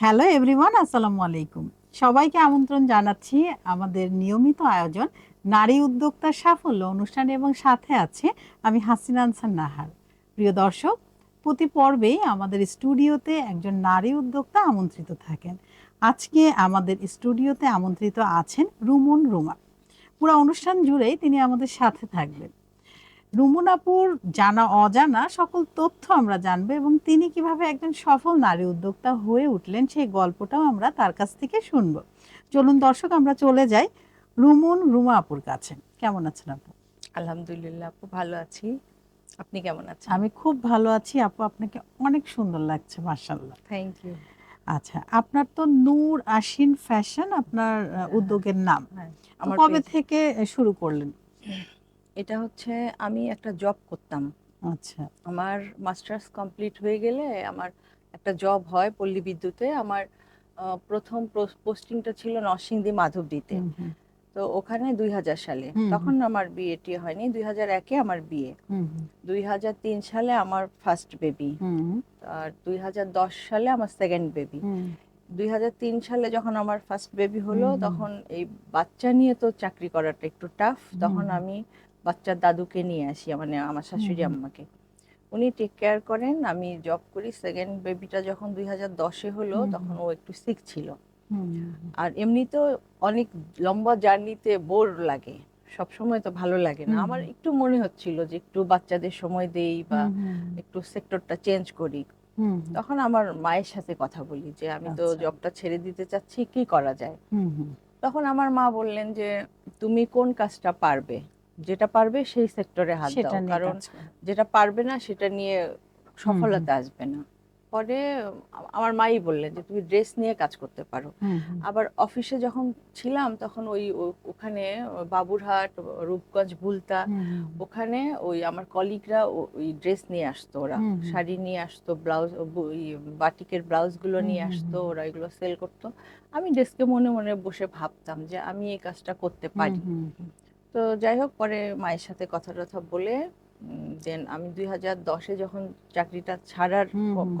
Hello everyone আসসালামু আলাইকুম। সবাইকে আমন্ত্রণ জানাচ্ছি আমাদের নিয়মিত আয়োজন নারী উদ্যোক্তার সাফল্য অনুষ্ঠান এবং সাথে আছে আমি হাসিনা আনসার নাহার। প্রিয় দর্শক, প্রতি পর্বেই আমাদের স্টুডিওতে একজন নারী উদ্যোক্তা আমন্ত্রিত থাকেন। আজকে আমাদের স্টুডিওতে আমন্ত্রিত আছেন রুমন রুমা। পুরো অনুষ্ঠান জুড়েই তিনি আমাদের সাথে থাকবেন। রুমন আপুর জানা অজানা সকল তথ্য আমরা জানব এবং তিনি কীভাবে একজন সফল নারী উদ্যোক্তা হয়ে উঠলেন সেই গল্পটাও আমরা তার কাছ থেকে শুনব। চলুন দর্শক আমরা চলে যাই রুমন রুমা আপুর কাছে। কেমন আছেন আপু? আলহামদুলিল্লাহ আপু ভালো আছি। আপনি কেমন আছেন? আমি খুব ভালো আছি। আপু আপনাকে অনেক সুন্দর লাগছে মার্শাল্লাহ থ্যাংক ইউ আচ্ছা আপনার তো নূর আশিন ফ্যাশন আপনার উদ্যোগের নাম। হ্যাঁ আমার কবে থেকে শুরু করলেন? এটা হচ্ছে আমি একটা জব করতাম। আচ্ছা। আমার মাস্টার্স কমপ্লিট হয়ে গেলে আমার একটা জব হয় পল্লী বিদ্যুতে। আমার প্রথম পোস্টিংটা ছিল নরসিংদী মাধবদীতে। তো ওখানে দুই হাজার সালে। তখন আমার বিয়ে টিয়ে হয়নি। দুই হাজার একে আমার বিয়ে দুই হাজার তিন সালে আমার ফার্স্ট বেবি আর দুই হাজার দশ সালে আমার সেকেন্ড বেবি দুই হাজার তিন সালে যখন আমার ফার্স্ট বেবি হলো। তখন এই বাচ্চা নিয়ে তো চাকরি করাটা একটু টাফ তখন আমি বাচ্চার দাদুকে নিয়ে আসি মানে আমার শাশুড়ি আম্মাকে। উনি টেক কেয়ার করেন আমি জব করি। সেকেন্ড বেবিটা যখন দুই হাজার দশে হলো তখন ও একটু সিক ছিল। আর এমনিতেও অনেক লম্বা জার্নিতে বোর লাগে। সব সময় তো ভালো লাগে না। আমার একটু মনে হচ্ছিল যে একটু বাচ্চাদের সময় দেই বা একটু সেক্টরটা চেঞ্জ করি। তখন আমার মায়ের সাথে কথা বলি যে আমি তো আচ্ছা। জবটা ছেড়ে দিতে চাচ্ছি কি করা যায়? তখন আমার মা বললেন যে তুমি কোন কাজটা পারবে? যেটা পারবে সেই সেক্টরে হাত দাও। কারণ যেটা পারবে না সেটা নিয়ে সফলতা আসবে না। পরে আমার মাই বললেন যে তুমি ড্রেস নিয়ে কাজ করতে পারো। আবার অফিসে যখন ছিলাম তখন ওই ওখানে বাবুরহাট রূপগঞ্জ হুম, ওখানে ওই আমার কলিগরা ওই ড্রেস নিয়ে আসতো ওরা। শাড়ি নিয়ে আসতো ব্লাউজ ওই বাটিকের ব্লাউজগুলো নিয়ে আসতো ওরা এগুলো সেল করতো। আমি ডেস্কে মনে মনে বসে ভাবতাম যে আমি এই কাজটা করতে পারি। তো যাই হোক পরে মায়ের সাথে কথা টথা বলে দেন আমি দুই হাজার দশে যখন চাকরিটা ছাড়ার।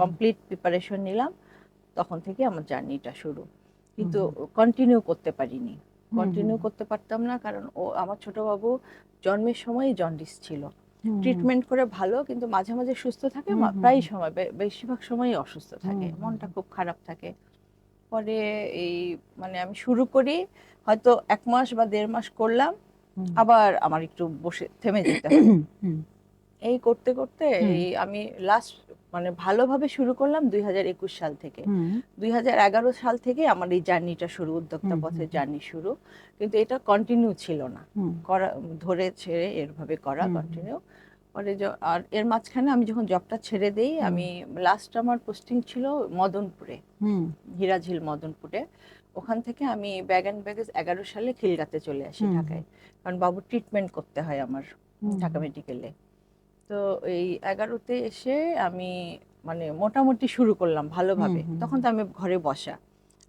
কমপ্লিট প্রিপারেশন নিলাম তখন থেকে আমার জার্নিটা শুরু। কিন্তু কন্টিনিউ করতে পারিনি। কন্টিনিউ করতে পারতাম না কারণ ও আমার ছোট বাবু জন্মের সময়ই জন্ডিস ছিল। ট্রিটমেন্ট করে ভালো কিন্তু মাঝে মাঝে সুস্থ থাকে প্রায় সময় বেশিরভাগ সময়ই অসুস্থ থাকে মনটা খুব খারাপ থাকে। পরে এই মানে আমি শুরু করি হয়তো এক মাস বা দেড় মাস করলাম আবার আমার একটু বসে থেমে যেতে হয়। এই করতে করতে এই আমি লাস্ট মানে ভালোভাবে শুরু করলাম দুই হাজার একুশ সাল থেকে। দুই হাজার এগারো সাল থেকে আমার এই জার্নিটা শুরু উদ্যোক্তা পথে পথের জার্নি শুরু। কিন্তু এটা কন্টিনিউ ছিল না। করা ধরে ছেড়ে এরভাবে করা। কন্টিনিউ পরে আর এর মাঝখানে আমি যখন জবটা ছেড়ে দেই আমি লাস্ট আমার পোস্টিং ছিল মদনপুরে হিরাঝিল মদনপুরে। ওখান থেকে আমি ব্যাগ অ্যান্ড ব্যাগেজ এগারো সালে খিলগাতে চলে আসি ঢাকায়। কারণ বাবুর ট্রিটমেন্ট করতে হয় আমার ঢাকা মেডিকেলে তো এই এগারোতে এসে আমি মানে মোটামুটি শুরু করলাম ভালোভাবে। তখন তো আমি ঘরে বসা।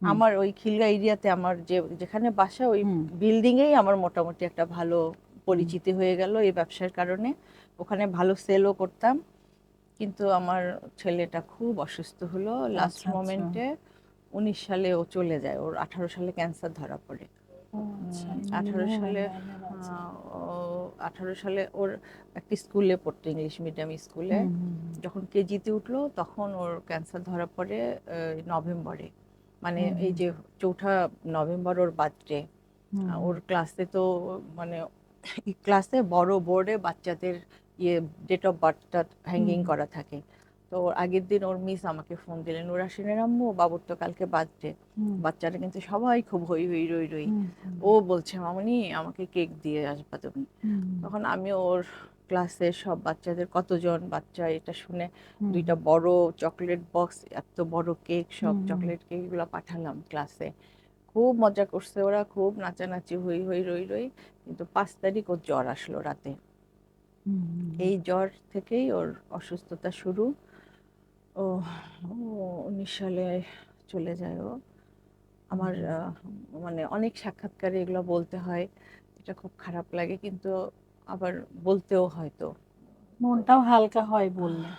আমার ওই খিলগা এরিয়াতে আমার যে যেখানে বাসা ওই বিল্ডিংয়েই আমার মোটামুটি একটা ভালো পরিচিতি হয়ে গেল এই ব্যবসার কারণে। ওখানে ভালো সেলও করতাম। কিন্তু আমার ছেলেটা খুব অসুস্থ হলো। লাস্ট আচ্ছা, আচ্ছা। মোমেন্টে উনিশ সালে ও চলে যায়। ওর আঠারো সালে ক্যান্সার ধরা পড়ে। আচ্ছা, উম, 18 মনে সালে, হয়। আহ, ও আঠারো সালে ওর একটি স্কুলে পড়তো ইংলিশ মিডিয়াম স্কুলে। যখন কেজিতে উঠল তখন ওর ক্যান্সার ধরা পড়ে নভেম্বরে। মানে এই যে চৌঠা নভেম্বর ওর বার্থডে ওর ক্লাসে তো মানে ক্লাসে বড় বোর্ডে বাচ্চাদের ইয়ে ডেট অফ বার্থটা হ্যাঙ্গিং করা থাকে। তো আগের দিন ওর মিস আমাকে ফোন দিলেন ওরা সিনের আম্মু বাবুর তো কালকে বার্থডে হুম, বাচ্চারা কিন্তু সবাই খুব হই হই রই রই। ও বলছে মামনি আমাকে কেক দিয়ে আসবা তুমি। তখন আমি ওর ক্লাসের সব বাচ্চাদের কতজন বাচ্চা এটা শুনে দুইটা বড় চকলেট বক্স এত বড় কেক সব চকলেট কেক এগুলো পাঠালাম ক্লাসে খুব মজা করছে ওরা খুব নাচানাচি হই হই রই রই। কিন্তু পাঁচ তারিখ ওর জ্বর আসলো রাতে। এই জ্বর থেকেই ওর অসুস্থতা শুরু। ও উনিশ সালে চলে যায় ও। আমার মানে অনেক সাক্ষাৎকারে এগুলো বলতে হয়। এটা খুব খারাপ লাগে কিন্তু আবার বলতেও হয়তো মনটাও হালকা হয় বললে।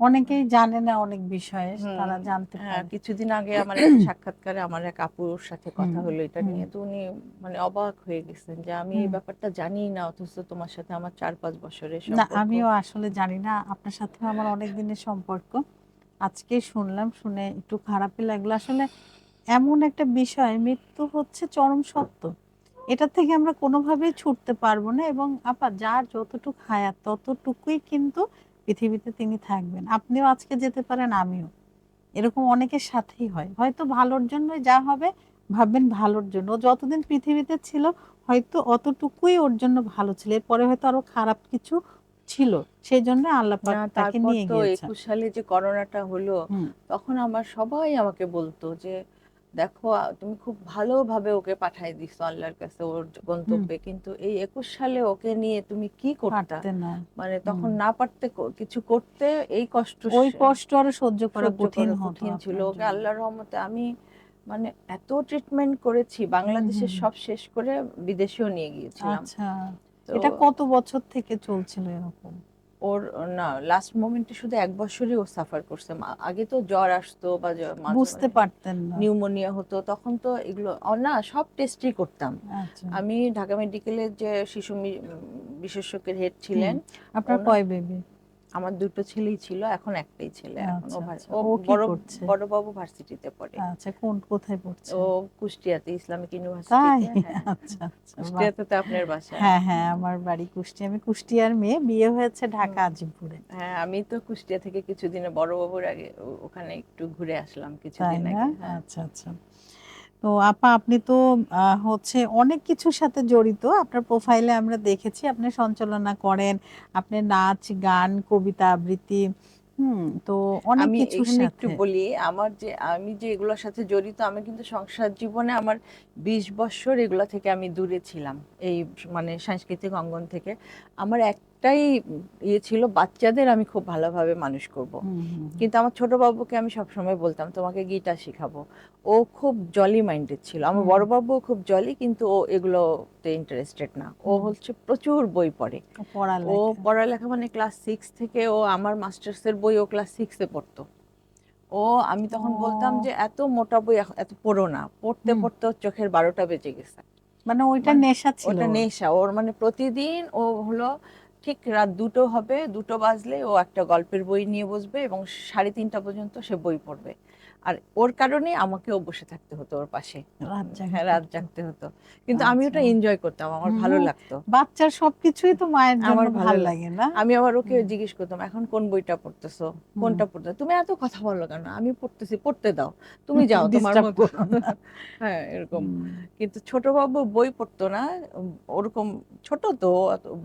অনেকেই জানে না অনেক বিষয়ে তারা জানতে হ্যাঁ পারে। কিছুদিন আগে আমার একটা সাক্ষাৎকারে আমার এক আপুর সাথে কথা হলো এটা নিয়ে তো উনি মানে অবাক হয়ে গেছেন যে আমি এই ব্যাপারটা জানি না অথচ তোমার সাথে আমার চার পাঁচ বছরের না সম্পর্ক। আমিও আসলে জানি না আপনার সাথে আমার অনেক দিনের সম্পর্ক। আজকে শুনলাম শুনে একটু খারাপই লাগল। আসলে এমন একটা বিষয় মৃত্যু হচ্ছে চরম সত্য। এটা থেকে আমরা কোনোভাবেই ছুটতে পারব না এবং আপা যার যতটুকু হায়াত ততটুকুই কিন্তু পৃথিবীতে তিনি থাকবেন। আপনিও আজকে যেতে পারেন আমিও। এরকম অনেকের সাথেই হয়। হয়তো ভালোর জন্য যা হবে ভাববেন ভালোর জন্য। ও যতদিন পৃথিবীতে ছিল হয়তো অতটুকুই ওর জন্য ভালো ছিল। এরপরে হয়তো আরও খারাপ কিছু ছিল। সেই জন্য আল্লাহ তাকে নিয়ে গিয়েছেন। একুশ সালে যে করোনাটা হলো তখন আমার সবাই আমাকে বলতো যে দেখো তুমি খুব ভালোভাবে ওকে পাঠাই দিছো আল্লাহর কাছে ওর গন্তব্যে। কিন্তু এই একুশ সালে ওকে নিয়ে তুমি কি করতা? মানে তখন না পারতে কিছু করতে এই কষ্ট ওই কষ্ট আরও সহ্য করা কঠিন কঠিন ছিল ওকে আল্লাহর রহমতে। আমি মানে এত ট্রিটমেন্ট করেছি বাংলাদেশের সব শেষ করে বিদেশেও নিয়ে গিয়েছিলাম। আচ্ছা। এটা কত বছর থেকে চলছিল এরকম? ওর না লাস্ট মোমেন্টে শুধু এক বছরই ও সাফার করছে। আগে তো জ্বর আসতো বা বুঝতে পারতেন নিউমোনিয়া হতো তখন তো এগুলো না সব টেস্টই করতাম। আচ্ছা। আমি ঢাকা মেডিকেলের যে শিশু বিশেষজ্ঞের হেড ছিলেন আপনার কয় বেবি আমার দুটো ছেলেই ছিল এখন একটাই ছেলে এখন ও আচ্ছা, আচ্ছা। বড় বড় বাবু ভার্সিটিতে পড়ে। আচ্ছা কোন কোথায় পড়ছে? ও কুষ্টিয়াতে ইসলামিক তাই? ইউনিভার্সিটিতে হ্যাঁ। আচ্ছা আচ্ছা কুষ্টিয়াতে তো আপনার বাসা। হ্যাঁ হ্যাঁ আমার বাড়ি কুষ্টিয়া। আমি কুষ্টিয়ার মেয়ে বিয়ে হয়েছে ঢাকা আজিমপুরে। হ্যাঁ আমি তো কুষ্টিয়া থেকে কিছুদিনে বড় বাবুর আগে ওখানে একটু ঘুরে আসলাম কিছুদিন আগে হ্যাঁ। আচ্ছা আচ্ছা। তো আপা আপনি তো হচ্ছে অনেক কিছুর সাথে জড়িত। আপনার প্রোফাইলে আমরা দেখেছি আপনি সঞ্চালনা করেন আপনি নাচ গান কবিতা আবৃত্তি হুম তো অনেক আমি কিছুর এখানে একটু সাথে। বলি আমার যে আমি যে এগুলোর সাথে জড়িত আমি কিন্তু সংসার জীবনে আমার বিশ বছর এগুলো থেকে আমি দূরে ছিলাম এই মানে সাংস্কৃতিক অঙ্গন থেকে। আমার একটাই ইয়ে ছিল বাচ্চাদের আমি খুব ভালোভাবে মানুষ করব। কিন্তু আমার ছোট বাবুকে আমি সবসময় বলতাম তোমাকে গিটার শেখাবো। ও খুব জলি মাইন্ডেড ছিল। আমার বড় বাবুও খুব জলি কিন্তু ও এগুলোতে ইন্টারেস্টেড না। ও হচ্ছে প্রচুর বই পড়ে। ও পড়ালেখা। মানে ক্লাস সিক্স থেকে ও আমার মাস্টার্সের বই ও ক্লাস সিক্সে পড়তো। ও আমি তখন বলতাম যে এত মোটা বই এখন এত পড়ো না। পড়তে পড়তে ওর চোখের বারোটা বেজে গেছে। মানে ওইটা মানে নেশা ছিল ওটা নেশা। ওর মানে প্রতিদিন ও হলো ঠিক রাত দুটো হবে, দুটো বাজলে ও একটা গল্পের বই নিয়ে বসবে এবং সাড়ে তিনটা পর্যন্ত সে বই পড়বে। আর ওর কারণে আমাকেও বসে থাকতে হতো ওর পাশে। রাত জাগতে হ্যাঁ রাত হতো। জাগতে হতো। কিন্তু আমি ওটা আচ্ছা। এনজয় করতাম আমার ভালো লাগতো। বাচ্চার সবকিছুই তো মায়ের আমার ভালো লাগে। না। আমি আবার ওকে জিজ্ঞেস করতাম এখন কোন বইটা পড়তেছো? কোনটা পড়তে? তুমি এত কথা বলো কেন? আমি পড়তেছি পড়তে দাও। তুমি যাও তোমার মতো। হ্যাঁ এরকম। কিন্তু ছোট বাবু বই পড়তো না ওরকম ছোট তো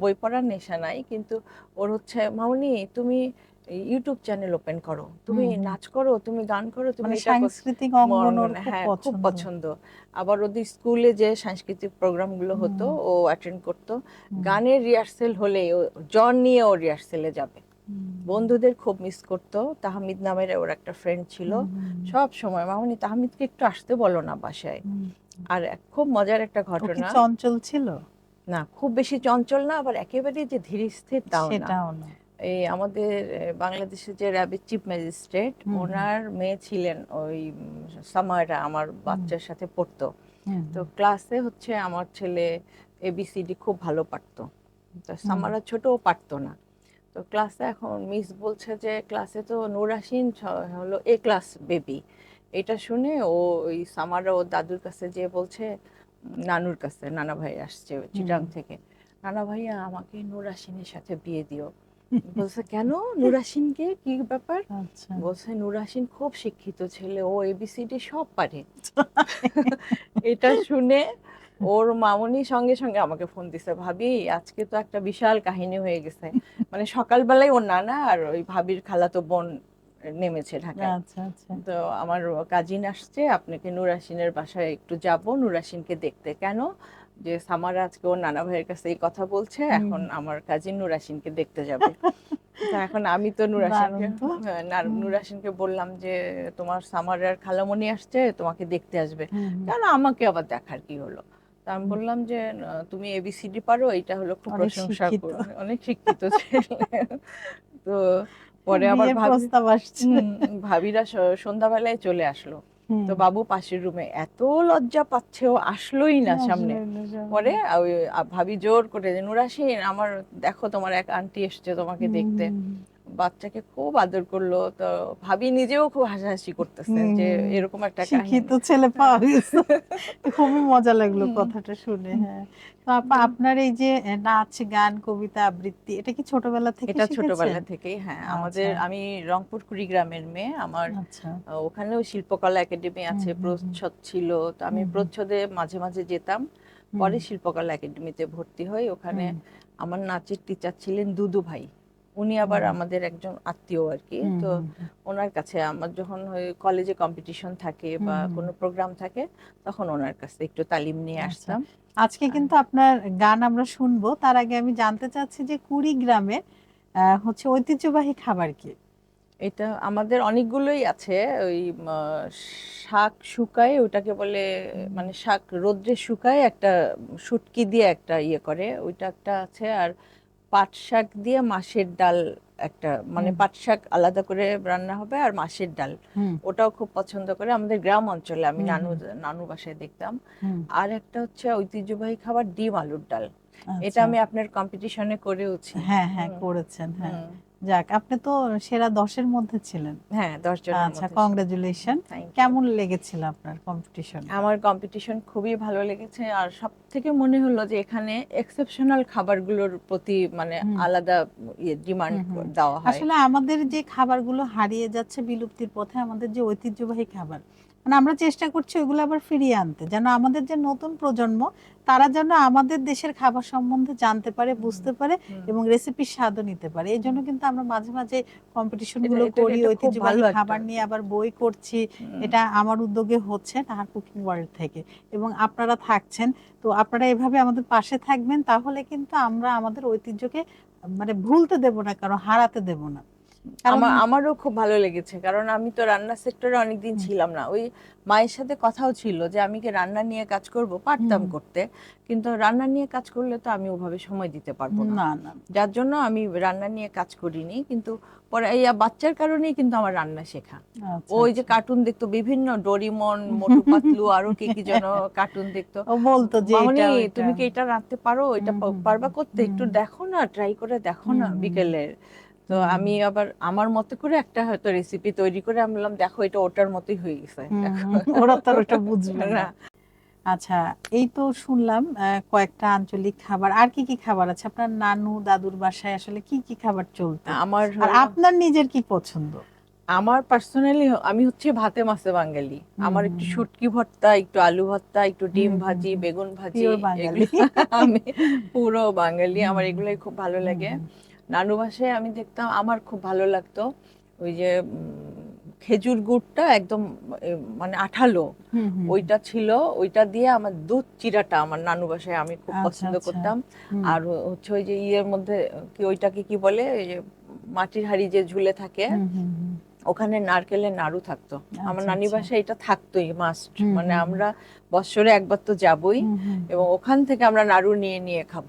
বই পড়ার নেশা নাই। কিন্তু ওর হচ্ছে মামনি তুমি ইউটিউব চ্যানেল ওপেন করো। তুমি। নাচ করো তুমি গান করো তুমি মানে। সাংস্কৃতিক হ্যাঁ খুব পছন্দ। আবার ওদের স্কুলে যে সাংস্কৃতিক প্রোগ্রামগুলো হতো ও অ্যাটেন্ড করতো। গানের রিহার্সেল হলে ও জন নিয়ে ও রিহার্সেলে যাবে। বন্ধুদের খুব মিস করতো। তাহমিদ নামের ওর একটা ফ্রেন্ড ছিল। সব সময় মামনি তাহমিদকে একটু আসতে বলো না বাসায়। আর এক- খুব মজার একটা ঘটনা। চঞ্চল ছিল? না খুব বেশি চঞ্চল না আবার একেবারে যে ধীর স্থির তাও না। এই আমাদের বাংলাদেশের যে র্যাবের চিফ ম্যাজিস্ট্রেট। ওনার মেয়ে ছিলেন ওই সামারা আমার বাচ্চার সাথে পড়তো। তো ক্লাসে হচ্ছে আমার ছেলে এবিসিডি খুব ভালো পারতো। তো সামারা ছোট ও পারতো না। তো ক্লাসে এখন মিস বলছে যে ক্লাসে তো নুরাসিন হলো এ ক্লাস বেবি এটা শুনে ও ওই সামারা ওর দাদুর কাছে যেয়ে বলছে নানুর কাছে নানা ভাই আসছে চিটাং থেকে। নানা ভাইয়া আমাকে নুরাসিনের সাথে বিয়ে দিও। বলছে কেন? নুরাসিনকে কি ব্যাপার? আচ্ছা। বলছে নুরাসিন খুব শিক্ষিত ছেলে। ও এবিসিডি সব পারে। এটা শুনে ওর মামুনি সঙ্গে সঙ্গে আমাকে ফোন দিছে ভাবি আজকে তো একটা বিশাল কাহিনী হয়ে গেছে। মানে সকালবেলায় ওর নানা আর ওই ভাবির খালাতো বোন নেমেছে ঢাকায়। আচ্ছা আচ্ছা। তো আমার কাজিন আসছে আপনাকে নুরাসিনের বাসায় একটু যাব। নুরাসিনকে দেখতে। কেন? যে সামার আজকে ওর নানা ভাইয়ের কাছে এই কথা বলছে এখন আমার কাজিন নুরাসিনকে দেখতে যাবে। এখন আমি তো নুরাসিনকে। নুরাসিনকে বললাম যে তোমার সামারের খালামণি আসছে তোমাকে দেখতে আসবে। কেন আমাকে আবার দেখার কি হলো? তা আমি বললাম যে তুমি এবিসিডি পারো এটা হলো খুব প্রশংসা। অনেক শিক্ষিত ছেলে। তো পরে আবার প্রস্তাব আসছে। ভাবিরা সন্ধ্যাবেলায় চলে আসলো। তো বাবু পাশের রুমে এত লজ্জা পাচ্ছে ও আসলোই না সামনে। পরে ভাবি জোর করে যে নুরাসিন আমার দেখো তোমার এক আন্টি এসছে তোমাকে দেখতে। বাচ্চাকে খুব আদর করল তো ভাবি নিজেও খুব হাসাহাসি করতেছে যে এরকম একটা শিক্ষিত ছেলে পাওয়া গেছে। খুবই মজা লাগল কথাটা শুনে হ্যাঁ। তো আপা আপনার এই যে নাচ গান কবিতা আবৃত্তি এটা কি ছোটবেলা থেকে এটা? ছোটবেলা থেকেই হ্যাঁ। আমাদের আচ্ছা। আমি রংপুর কুড়িগ্রামের মেয়ে আমার আচ্ছা। ওখানেও শিল্পকলা একাডেমি আছে। প্রচ্ছদ ছিল তো আমি। প্রচ্ছদে মাঝে মাঝে যেতাম। পরে শিল্পকলা একাডেমিতে ভর্তি হই। ওখানে আমার নাচের টিচার ছিলেন দুদু ভাই উনি আবার আমাদের একজন আত্মীয় আর কি তো। ওনার কাছে আমার যখন কলেজে কম্পিটিশন থাকে বা। কোনো প্রোগ্রাম থাকে তখন ওনার কাছে একটু তালিম নিয়ে আচ্ছা। আসতাম। আজকে কিন্তু আপনার গান আমরা শুনব। তার আগে আমি জানতে চাচ্ছি যে কুড়িগ্রামের আহ, হচ্ছে ঐতিহ্যবাহী খাবার কি? এটা আমাদের অনেকগুলোই আছে। ওই শাক শুকায় ওটাকে বলে মানে শাক রোদ্রে শুকায় একটা শুটকি দিয়ে একটা ইয়ে করে ওইটা একটা আছে। আর পাট শাক দিয়ে মাসের ডাল একটা মানে। পাট শাক আলাদা করে রান্না হবে আর মাসের ডাল। ওটাও খুব পছন্দ করে আমাদের গ্রাম অঞ্চলে আমি নানু নানু বাসায় দেখতাম। আর একটা হচ্ছে ঐতিহ্যবাহী খাবার ডিম আলুর ডাল। এটা আচ্ছা। আমি আপনার কম্পিটিশনে করেওছি। হ্যাঁ হ্যাঁ করেছেন হ্যাঁ। যাক আপনি তো সেরা দশের মধ্যে ছিলেন। হ্যাঁ দশ জনের আচ্ছা কংগ্রেচুলেশন কেমন লেগেছিল আপনার কম্পিটিশন আমার কম্পিটিশন খুবই ভালো লেগেছে আর সব থেকে মনে হলো যে এখানে এক্সেপশনাল খাবারগুলোর প্রতি মানে আলাদা ইয়ে ডিমান্ড হুম। দেওয়া হয়। আসলে আমাদের যে খাবারগুলো হারিয়ে যাচ্ছে বিলুপ্তির পথে আমাদের যে ঐতিহ্যবাহী খাবার মানে আমরা চেষ্টা করছি ওইগুলো আবার ফিরিয়ে আনতে। যেন আমাদের যে নতুন প্রজন্ম তারা যেন আমাদের দেশের খাবার সম্বন্ধে জানতে পারে বুঝতে পারে এবং রেসিপির স্বাদও নিতে পারে। এই জন্য কিন্তু আমরা মাঝে মাঝে কম্পিটিশনগুলো করি ঐতিহ্যবাহী খাবার নিয়ে আবার বই করছি। এটা আমার উদ্যোগে হচ্ছে নাহার কুকিং ওয়ার্ল্ড থেকে। এবং আপনারা থাকছেন তো আপনারা এভাবে আমাদের পাশে থাকবেন তাহলে কিন্তু আমরা আমাদের ঐতিহ্যকে মানে ভুলতে দেব না কারণ হারাতে দেব না। আমার আমারও খুব ভালো লেগেছে কারণ আমি তো রান্না সেক্টরে অনেকদিন। ছিলাম না। ওই মায়ের সাথে কথাও ছিল যে আমি কি রান্না নিয়ে কাজ করব? পারতাম করতে কিন্তু রান্না নিয়ে কাজ করলে তো আমি ওভাবে সময় দিতে পারব না। না যার জন্য আমি রান্না নিয়ে কাজ করিনি কিন্তু পরে এই বাচ্চার কারণেই কিন্তু আমার রান্না শেখা। আচ্ছা, ওই যে আচ্ছা। কার্টুন দেখতো বিভিন্ন ডোরিমন মোটু পাতলু আরও কি কি যেন কার্টুন দেখতো। ও বলতো যে তুমি কি এটা রাঁধতে পারো? এটা পারবা করতে? একটু দেখো না ট্রাই করে দেখো না বিকেলের তো আমি আবার আমার মতো করে একটা হয়তো রেসিপি তৈরি করে আমি বললাম দেখো এটা ওটার মতোই হয়ে গেছে। ওরা তো ওটা বুঝবে না। আচ্ছা এই তো শুনলাম কয়েকটা আঞ্চলিক খাবার। আর কি কি খাবার আছে? আপনার নানু দাদুর বাসায় আসলে কি কি খাবার চলতো? আমার আর আপনার নিজের কি পছন্দ? আমার পার্সোনালি আমি হচ্ছে ভাতে মাছে বাঙালি। আমার একটু। শুটকি ভর্তা একটু আলু ভর্তা একটু ডিম ভাজি বেগুন ভাজি আমি পুরো বাঙালি। আমার এগুলোই খুব ভালো লাগে। নানু বাসায় আমি দেখতাম আমার খুব ভালো লাগতো। ওই যে খেজুর গুড়টা একদম মানে আঠালো। ওইটা ছিল ওইটা দিয়ে আমার দুধ চিরাটা আমার নানু বাসায় আমি খুব আচ্ছা, পছন্দ আচ্ছা। করতাম। আর হচ্ছে ওই যে ইয়ের মধ্যে কি ওইটাকে কি বলে ওই যে মাটির হাড়ি যে ঝুলে থাকে। ওখানে নারকেলের নাড়ু থাকতো। আমার আচ্ছা, নানি আচ্ছা। বাসায় এটা থাকতোই মাস্ট মানে। আমরা বছরে একবার তো যাবই এবং ওখান থেকে আমরা নাড়ু নিয়ে নিয়ে খাব।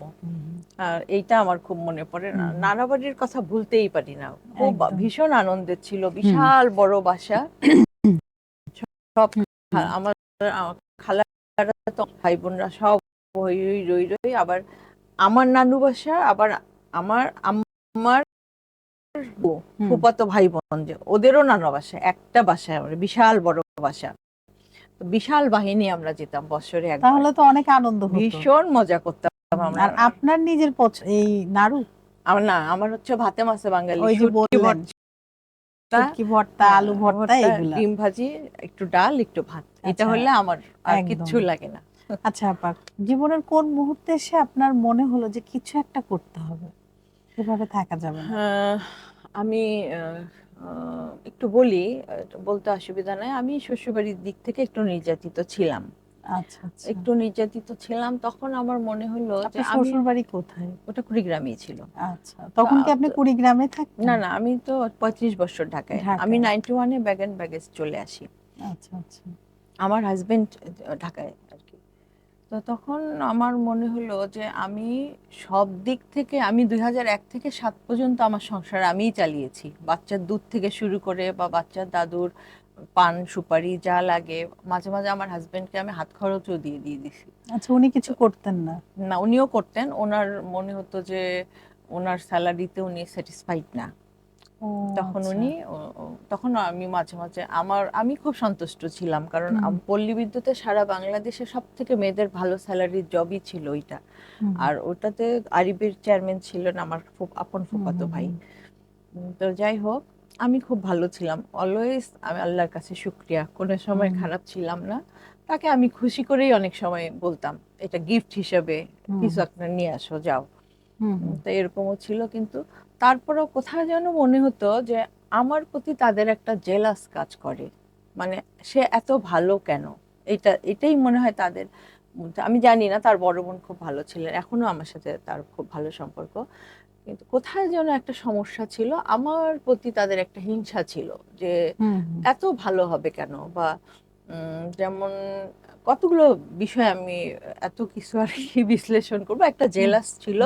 আর এইটা আমার খুব মনে পড়ে। না নানা বাড়ির কথা ভুলতেই পারি না। খুব ভীষণ আনন্দের ছিল বিশাল বড় বাসা। সব আমার খালারা তো ভাই বোনরা সব হই রই রই। আবার আমার নানু বাসা আবার আমার আমার। ফুপাতো ভাই বোন যে ওদেরও নানা বাসা একটা বাসায় আমরা বিশাল বড় বাসা। বিশাল বাহিনী আমরা যেতাম বছরে একবার। তাহলে তো অনেক আনন্দ হতো। ভীষণ মজা করতাম আমরা। আর আপনার নিজের পছ- এই নাড়ু আমার না আমার হচ্ছে ভাতে মাছে বাঙালি ওই যে শুটকি ভর্তা, আলু ভর্তা ভর্তা, এগুলা ডিম ভাজি একটু ডাল একটু ভাত। এটা আচ্ছা, হলে আমার আর। কিচ্ছু লাগে না। আচ্ছা আপা জীবনের কোন মুহূর্তে এসে আপনার মনে হলো যে কিছু একটা করতে হবে? এভাবে থাকা যাবে না। আহ, আমি আহ, আহ, একটু বলি বলতে অসুবিধা নাই। আমি শ্বশুরবাড়ির দিক থেকে একটু নির্যাতিত ছিলাম। আচ্ছা আচ্ছা। একটু নির্যাতিত ছিলাম তখন আমার মনে হলো যে আপনার আমি শ্বশুর বাড়ি কোথায়? ওটা কুড়িগ্রামেই ছিল। আচ্ছা তখন কি আপনি কুড়িগ্রামে থাকতেন? না না আমি তো পঁয়ত্রিশ বছর ঢাকায়। ঢাকায়। আমি নাইনটি ওয়ানে ব্যাগ অ্যান্ড ব্যাগেজ চলে আসি। আচ্ছা আচ্ছা। আমার হাজবেন্ড ঢাকায়। তো তখন আমার মনে হলো যে আমি সব দিক থেকে আমি দুই এক থেকে সাত পর্যন্ত আমার সংসার আমিই চালিয়েছি। বাচ্চার দুধ থেকে শুরু করে বা বাচ্চার দাদুর পান সুপারি যা লাগে মাঝে মাঝে আমার হাজবেন্ডকে আমি হাত খরচও দিয়ে দিয়ে দিছি। আচ্ছা উনি কিছু করতেন না? না উনিও করতেন। ওনার মনে হতো যে ওনার স্যালারিতে উনি স্যাটিসফাইড না। তখন আচ্ছা। উনি তখন আমি মাঝে মাঝে আমার আমি খুব সন্তুষ্ট ছিলাম। কারণ পল্লী বিদ্যুতে সারা বাংলাদেশে সব থেকে মেয়েদের ভালো স্যালারির জবই ছিল ওইটা। আর ওটাতে আরিবের চেয়ারম্যান ছিলেন আমার খুব আপন ফুফাতো ভাই। তো যাই হোক আমি খুব ভালো ছিলাম। অলওয়েজ আমি আল্লাহর কাছে শুক্রিয়া। কোনো সময় খারাপ ছিলাম না। তাকে আমি খুশি করেই অনেক সময় বলতাম এটা গিফট হিসেবে কিছু একটা নিয়ে আসো যাও। তো এরকমও ছিল। কিন্তু তারপরেও কোথায় যেন মনে হতো যে আমার প্রতি তাদের একটা জেলাস কাজ করে। মানে সে এত ভালো কেন? এটা এটাই মনে হয় তাদের আমি জানি না তার বড় বোন খুব ভালো ছিলেন এখনও আমার সাথে তার খুব ভালো সম্পর্ক। কিন্তু কোথায় যেন একটা সমস্যা ছিল আমার প্রতি তাদের একটা হিংসা ছিল যে এত ভালো হবে কেন? বা উম, যেমন কতগুলো বিষয় আমি এত কিছু আর কি বিশ্লেষণ করব একটা জেলাস ছিল।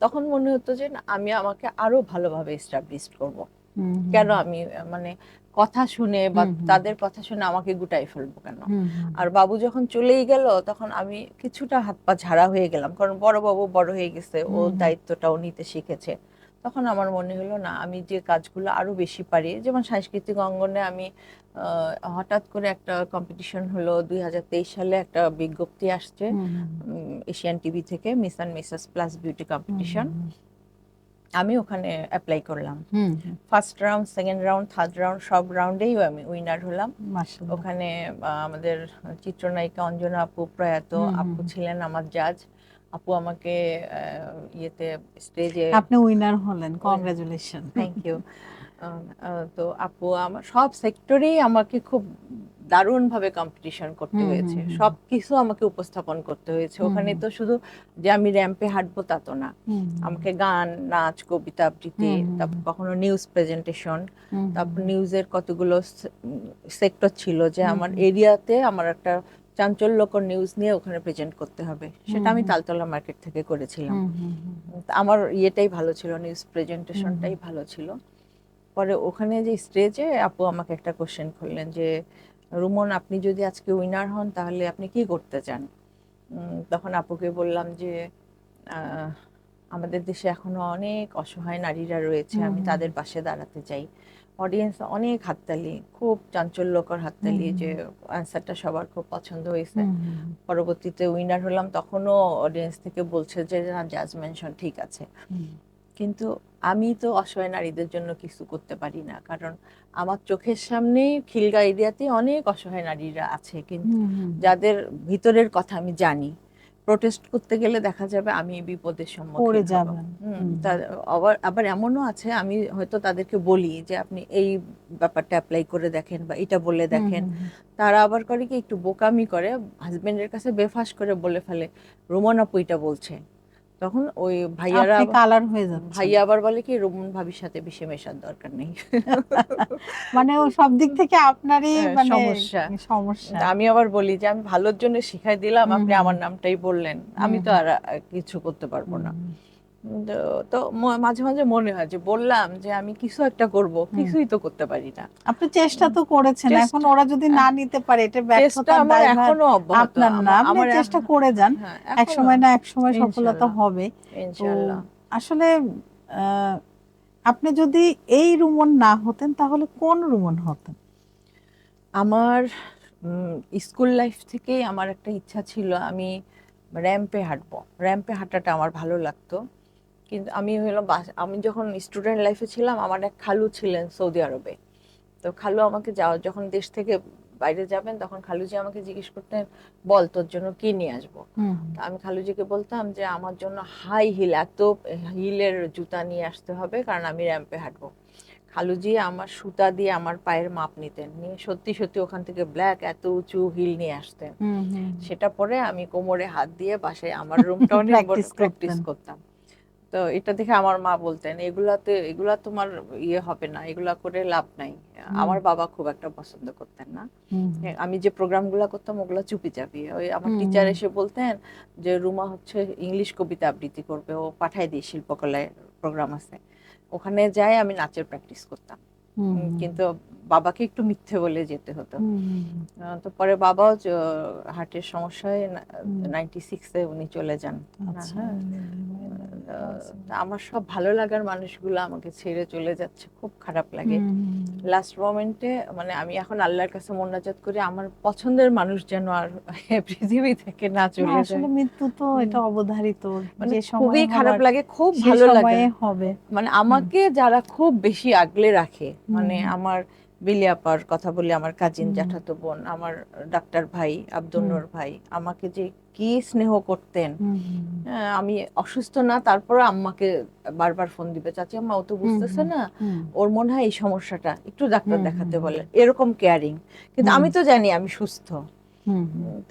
তখন মনে হতো যে আমি আমাকে আরও ভালোভাবে এস্টাবলিশ করব। কেন আমি মানে কথা শুনে বা। তাদের কথা শুনে আমাকে গুটাই ফেলব কেন? আর বাবু যখন চলেই গেল তখন আমি কিছুটা হাত পা ঝাড়া হয়ে গেলাম। কারণ বড় বাবু বড় হয়ে গেছে ও। দায়িত্বটাও নিতে শিখেছে। তখন আমার মনে হলো না আমি যে কাজগুলো আরও বেশি পারি যেমন সাংস্কৃতিক অঙ্গনে আমি হঠাৎ করে একটা কম্পিটিশন হলো দুই সালে একটা বিজ্ঞপ্তি আসছে এশিয়ান টিভি থেকে miss and missus plus beauty competition আমি ওখানে অ্যাপ্লাই করলাম। First round second round third round সব রাউন্ডেই আমি উইনার হলাম। ওখানে আমাদের চিত্রনায়িকা অঞ্জনা আপু প্রয়াত আপু ছিলেন আমার জাজ আপু আমাকে ইয়েতে স্টেজে আপনি উইনার হলেন কংগ্রাচুলেশন থ্যাংক ইউ তো আপু আমার সব সেক্টরেই আমাকে খুব দারুণ ভাবে কম্পিটিশন করতে হয়েছে। সব কিছু আমাকে উপস্থাপন করতে হয়েছে। ওখানে তো শুধু যে আমি র্যাম্পে হাঁটবো তা তো না। আমাকে গান নাচ কবিতা আবৃত্তি তারপর কখনো নিউজ প্রেজেন্টেশন তারপর নিউজের কতগুলো সেক্টর ছিল যে আমার এরিয়াতে আমার একটা চাঞ্চল্যকর নিউজ নিয়ে ওখানে প্রেজেন্ট করতে হবে। সেটা আমি তালতলা মার্কেট থেকে করেছিলাম। আমার ইয়েটাই ভালো ছিল নিউজ প্রেজেন্টেশনটাই ভালো ছিল। পরে ওখানে যে স্টেজে আপু আমাকে একটা কোশ্চেন করলেন যে রুমন আপনি যদি আজকে উইনার হন তাহলে আপনি কি করতে চান? তখন আপুকে বললাম যে আমাদের দেশে এখনও অনেক অসহায় নারীরা রয়েছে আমি তাদের পাশে দাঁড়াতে চাই। অডিয়েন্স অনেক হাততালি খুব চাঞ্চল্যকর হাততালি যে অ্যান্সারটা সবার খুব পছন্দ হয়েছে। পরবর্তীতে উইনার হলাম তখনও অডিয়েন্স থেকে বলছে যে না জাজ মেনশন ঠিক আছে। কিন্তু আমি তো অসহায় নারীদের জন্য কিছু করতে পারি না কারণ আমার চোখের সামনেই খিলগা এরিয়াতে অনেক অসহায় নারীরা আছে কিন্তু যাদের ভিতরের কথা আমি জানি। প্রোটেস্ট করতে গেলে দেখা যাবে আমি বিপদের সম্মুখীন আবার আবার এমনও আছে আমি হয়তো তাদেরকে বলি যে আপনি এই ব্যাপারটা অ্যাপ্লাই করে দেখেন বা এটা বলে দেখেন। তারা আবার করে কি একটু বোকামি করে হাজবেন্ডের কাছে বেফাস করে বলে ফেলে রোমন আপু এটা বলছে। তখন ওই ভাইয়ারা কালার হয়ে যাচ্ছে। ভাইয়া আবার বলে কি রোমন ভাবির সাথে বেশি মেশার দরকার নেই। মানে ও সব দিক থেকে আপনারই হ্যাঁ, মানে সমস্যা। সমস্যা। আমি আবার বলি যে আমি ভালোর জন্য শিখাই দিলাম আপনি আমার নামটাই বললেন। আমি তো আর কিছু করতে পারব না। তো- তো মাঝে মাঝে মনে হয় যে বললাম যে আমি কিছু একটা করব কিছুই তো করতে পারি না। আপনি চেষ্টা তো করেছেন এখন ওরা যদি না নিতে পারে এটা চেষ্টা ব্যর্থতার আমার এখনও আপনার না। আপনি চেষ্টা করে যান। হ্যাঁ, এক সময় না এক সময় সফলতা হবে। তো ইনশাল্লাহ। আসলে আহ, আপনি যদি এই রুমন না হতেন তাহলে কোন রুমন হতেন? আমার স্কুল লাইফ থেকেই আমার একটা ইচ্ছা ছিল আমি র্যাম্পে হাঁটবো। র্যাম্পে হাঁটাটা আমার ভালো লাগতো। কিন্তু আমি বাস- আমি যখন স্টুডেন্ট লাইফে ছিলাম আমার এক খালু ছিলেন সৌদি আরবে। তো খালু আমাকে যাওয়া যখন দেশ থেকে বাইরে যাবেন তখন খালুজি আমাকে জিজ্ঞেস করতেন বল তোর জন্য কি নিয়ে আসব? আমি খালুজিকে বলতাম যে আমার জন্য হাই হিল এত হিলের জুতা নিয়ে আসতে হবে কারণ আমি র্যাম্পে হাঁটবো। খালুজি আমার সুতা দিয়ে আমার পায়ের মাপ নিতেন নিয়ে সত্যি সত্যি ওখান থেকে ব্ল্যাক এত উঁচু হিল নিয়ে আসতেন। সেটা পরে আমি কোমরে হাত দিয়ে বাসায় আমার রুমটা অনেক প্র্যাকটিস করতাম। তো এটা দেখে আমার মা বলতেন এগুলাতে এগুলা তোমার ইয়ে হবে না এগুলা করে লাভ নাই। আমার বাবা খুব একটা পছন্দ করতেন না। আমি যে প্রোগ্রামগুলো করতাম ওগুলো চুপি চাপি ওই আমার টিচার এসে বলতেন যে রুমা হচ্ছে ইংলিশ কবিতা আবৃত্তি করবে ও পাঠায় দিয়ে শিল্পকলায় প্রোগ্রাম আছে। ওখানে যাই আমি নাচের প্র্যাকটিস করতাম। হুম, কিন্তু বাবাকে একটু মিথ্যে বলে যেতে হতো। তো পরে বাবাও হার্টের সমস্যায়। নাইনটি সিক্সে উনি চলে যান। আমার সব ভালো লাগার মানুষগুলো আমাকে ছেড়ে চলে যাচ্ছে খুব খারাপ লাগে। লাস্ট মোমেন্টে মানে আমি এখন আল্লাহর কাছে মোনাজাত করি আমার পছন্দের মানুষ যেন আর পৃথিবী থেকে না চলে যায়। আসলে মৃত্যু তো এটা অবধারিত মানে খুবই খারাপ লাগে খুব ভালো লাগে। হবে। মানে আমাকে যারা খুব বেশি আগলে রাখে মানে আমার বিলিয়াপার কথা বলি আমার কাজিন। জ্যাঠাতো বোন আমার ডাক্তার ভাই আব্দুল নূর ভাই আমাকে যে কি স্নেহ করতেন। আমি অসুস্থ না তারপরে আম্মাকে বারবার ফোন দিবে চাচি আম্মা ও তো বুঝতেছে না ওর মনে হয় এই সমস্যাটা একটু ডাক্তার দেখাতে বলে। এরকম কেয়ারিং কিন্তু আমি তো জানি আমি সুস্থ।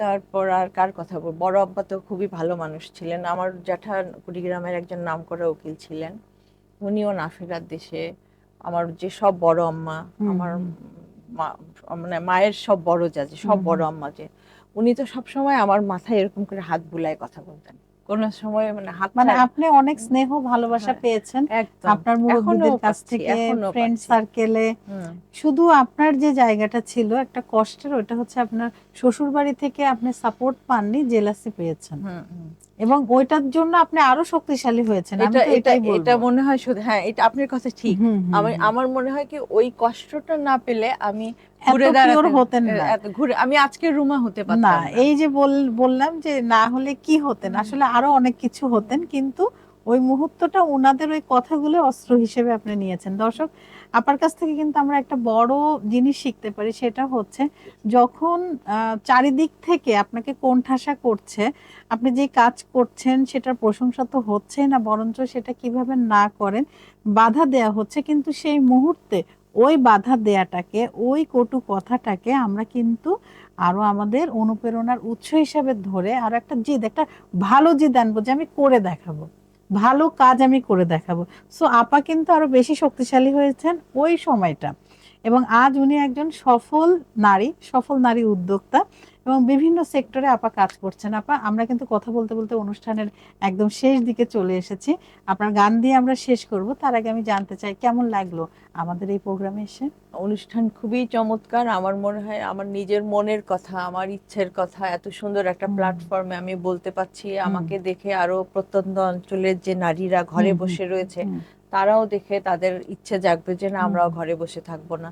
তারপর আর কার কথা বল বড় আব্বা তো খুবই ভালো মানুষ ছিলেন। আমার জ্যাঠা কুড়িগ্রামের একজন নাম নামকরা উকিল ছিলেন। উনিও নাফিরার দেশে আমার যে সব বড় আম্মা আমার মানে মায়ের সব বড় যা যে সব বড় আম্মা যে উনি তো সব সময় আমার মাথায় এরকম করে হাত বুলায় কথা বলতেন। কোন সময় মানে হাত মানে আপনি অনেক স্নেহ ভালোবাসা হ্যাঁ, পেয়েছেন। আপনার মুরব্বীদের কাছ থেকে ফ্রেন্ড সার্কেলে শুধু আপনার যে জায়গাটা ছিল একটা কষ্টের ওটা হচ্ছে আপনার শ্বশুর বাড়ি থেকে আপনি সাপোর্ট পাননি জেলাসি পেয়েছেন। এবং ওইটার জন্য আপনি আরও শক্তিশালী হয়েছেন এটা এটা এটা মনে হয় শুধু হ্যাঁ এটা আপনার কথা ঠিক। হুম, আমার মনে হয় কি ওই কষ্টটা না পেলে আমি ঘুরে দাঁড়াতে হতেন না। ঘুরে আমি আজকে রুমা হতে পারতাম না। এই যে বললাম যে না হলে কি হতেন? আসলে আরও অনেক কিছু হতেন কিন্তু ওই মুহূর্তটা ওনাদের ওই কথাগুলো অস্ত্র হিসেবে আপনি নিয়েছেন। দর্শক আপার কাছ থেকে কিন্তু আমরা একটা বড় জিনিস শিখতে পারি, সেটা হচ্ছে যখন চারিদিক থেকে আপনাকে কোণঠাসা করছে, আপনি যে কাজ করছেন সেটার প্রশংসা তো হচ্ছে না, বরঞ্চ সেটা কীভাবে না করেন, বাধা দেয়া হচ্ছে। কিন্তু সেই মুহূর্তে ওই বাধা দেয়াটাকে, ওই কটু কথাটাকে আমরা কিন্তু আরও আমাদের অনুপ্রেরণার উৎস হিসাবে ধরে আরও একটা জিদ, একটা ভালো জিদ আনব যে আমি করে দেখাবো। ভালো কাজ আমি করে দেখাবো। সো আপা কিন্তু আরও বেশি শক্তিশালী হয়েছেন ওই সময়টা। এবং আজ উনি একজন সফল নারী সফল নারী উদ্যোক্তা। এবং বিভিন্ন সেক্টরে আপা কাজ করছেন। আপা আমরা কিন্তু কথা বলতে বলতে অনুষ্ঠানের একদম শেষ দিকে চলে এসেছি। আপনার গান দিয়ে আমরা শেষ করব। তার আগে আমি জানতে চাই কেমন লাগল আমাদের এই প্রোগ্রামে এসে? অনুষ্ঠান খুবই চমৎকার। আমার মনে হয় আমার নিজের মনের কথা আমার ইচ্ছের কথা এত সুন্দর একটা। প্ল্যাটফর্মে আমি বলতে পারছি। আমাকে দেখে আরও প্রত্যন্ত অঞ্চলের যে নারীরা ঘরে বসে রয়েছে তারাও দেখে তাদের ইচ্ছে জাগবে যে না আমরাও ঘরে বসে থাকব না।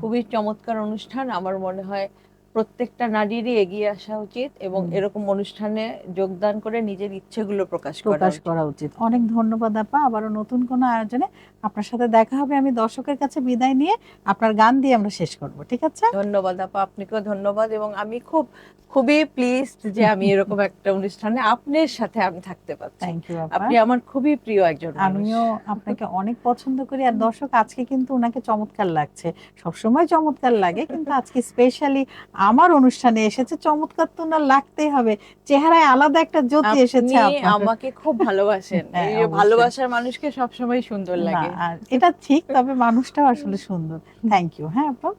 খুবই চমৎকার অনুষ্ঠান। আমার মনে হয় প্রত্যেকটা নারীরই এগিয়ে আসা উচিত এবং এরকম অনুষ্ঠানে যোগদান করে নিজের ইচ্ছেগুলো প্রকাশ করা প্রকাশ। করা উচিত। অনেক ধন্যবাদ আপা। আবারও নতুন কোনো আয়োজনে আপনার সাথে দেখা হবে আমি দর্শকের কাছে বিদায় নিয়ে আপনার গান দিয়ে আমরা শেষ করব ঠিক আছে? ধন্যবাদ আপা আপনাকেও ধন্যবাদ এবং আমি খুব খুবই প্লিজড যে আমি এরকম একটা অনুষ্ঠানে আপনার সাথে আমি থাকতে পারছি। থ্যাংক ইউ আপা। আপনি আমার খুবই প্রিয় একজন আমিও আপনাকে অনেক পছন্দ করি। আর দর্শক আজকে কিন্তু ওনাকে চমৎকার লাগছে। সবসময় চমৎকার লাগে কিন্তু আজকে স্পেশালি আমার অনুষ্ঠানে এসেছে চমৎকার তো ওনার লাগতেই হবে। চেহারায় আলাদা একটা জ্যোতি এসেছে আপনি আমাকে খুব ভালোবাসেন। হ্যাঁ, এই ভালোবাসার মানুষকে সবসময় সুন্দর লাগে। আর এটা ঠিক, তবে মানুষটাও আসলে সুন্দর। থ্যাংক ইউ হ্যাঁ আপা?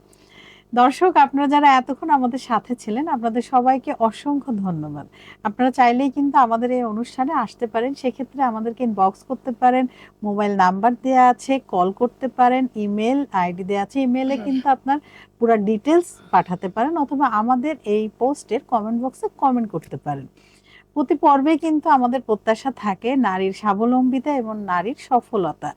দর্শক, আপনারা যারা এতক্ষণ আমাদের সাথে ছিলেন, আপনাদের সবাইকে অসংখ্য ধন্যবাদ। আপনারা চাইলেই কিন্তু আমাদের এই অনুষ্ঠানে আসতে পারেন। সেক্ষেত্রে আমাদেরকে ইনবক্স করতে পারেন মোবাইল নাম্বার দেওয়া আছে কল করতে পারেন ইমেল আইডি দেওয়া আছে। ইমেলে কিন্তু আপনার পুরো ডিটেলস পাঠাতে পারেন, অথবা আমাদের এই পোস্টের কমেন্ট বক্সে কমেন্ট করতে পারেন। প্রতি পর্বে কিন্তু আমাদের প্রত্যাশা থাকে নারীর স্বাবলম্বিতা এবং নারীর সফলতা।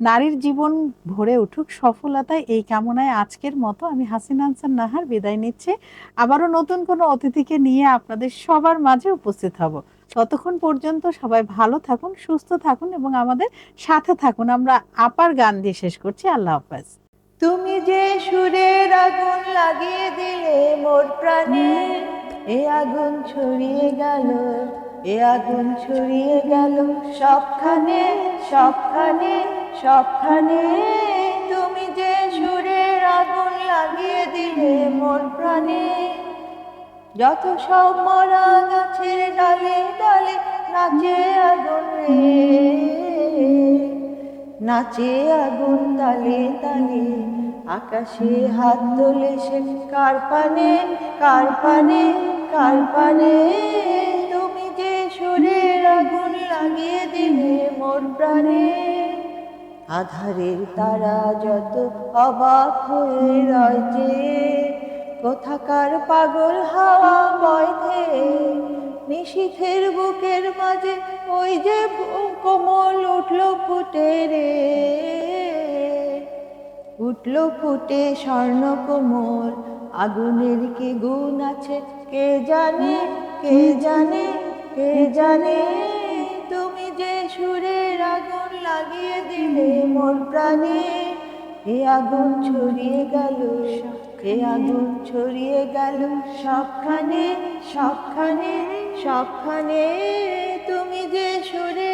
নারীর জীবন ভরে উঠুক সফলতায় এই কামনায় আজকের মতো আমি হাসিনা আনসার নাহার বিদায় নিচ্ছি। আবারও নতুন কোনো অতিথিকে নিয়ে আপনাদের সবার মাঝে উপস্থিত হব। ততক্ষণ পর্যন্ত সবাই ভালো থাকুন, সুস্থ থাকুন এবং আমাদের সাথে থাকুন। আমরা আপার গান দিয়ে শেষ করছি। আল্লাহ হাফেজ। তুমি যে সুরের আগুন লাগিয়ে দিলে মোর প্রাণে, এ আগুন ছড়িয়ে গেল, এ আগুন ছড়িয়ে গেল। সবখানে সবখানে সবখানে তুমি যে সুরের আগুন লাগিয়ে দিলে মোর প্রাণে, যত সব মরা গাছের ডালে ডালে নাচে আগুন রে। নাচে আগুন তালে তালে, আকাশে হাত তোলে সে কার পানে কার পানে কার পানে? তুমি যে সুরের আগুন লাগিয়ে দিলে মোর প্রাণে, আধারের তারা যত অবাক হয়ে রয়েছে, কোথাকার পাগল হাওয়া বয়ধে নিশীথের বুকের মাঝে ওই যে কোমল উঠল ফুটে রে। উঠল ফুটে স্বর্ণ কোমল, আগুনের কি গুণ আছে কে জানে কে জানে কে জানে? তুমি যে সুরের আগুন লাগিয়ে দিলে মোর প্রাণে, এ আগুন ছড়িয়ে গেল, এ আগুন ছড়িয়ে গেল সবখানে সবখানে সবখানে। তুমি যে সুরের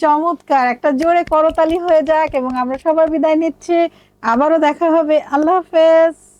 চমৎকার, একটা জোরে করতালি হয়ে যাক এবং আমরা সবাই বিদায় নিচ্ছি। আবারও দেখা হবে। আল্লাহ হাফেজ।